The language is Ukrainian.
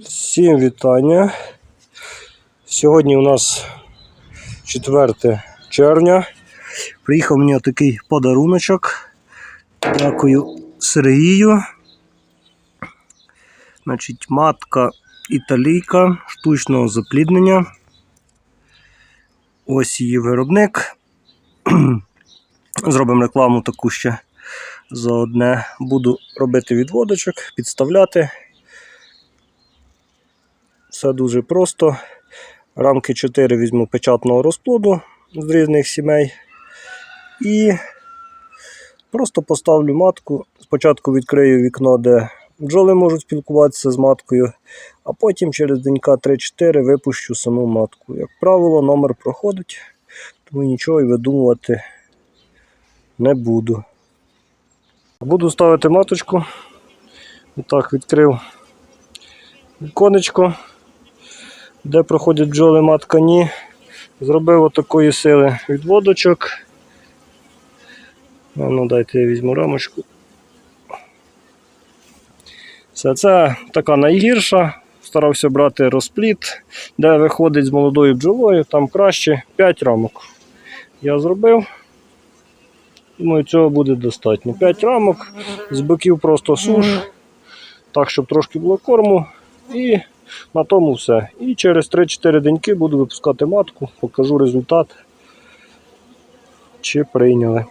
Всім вітання. Сьогодні у нас 4 червня. Приїхав мені такий подаруночок. Дякую Сергію. Значить, матка італійка штучного запліднення. Ось її виробник. Зробимо рекламу таку ще за одне. Буду робити відводочок, підставляти. Все дуже просто. Рамки 4 візьму печатного розплоду з різних сімей. І просто поставлю матку. Спочатку відкрию вікно, де бджоли можуть спілкуватися з маткою, а потім через денька 3-4 випущу саму матку. Як правило, номер проходить, тому нічого і видумувати не буду. Буду ставити маточку. Отак відкрив віконечко де проходять бджоли матка ні. Зробив отакої сили відводочок. Ну, дайте я візьму рамочку. Все, це така найгірша. Старався брати розпліт, де виходить з молодою бджолою, там краще 5 рамок. Я зробив. Думаю, цього буде достатньо. 5 рамок, з боків просто суш, так, щоб трошки було корму. І на тому все. І через 3-4 деньки буду випускати матку, покажу результат, чи прийняли.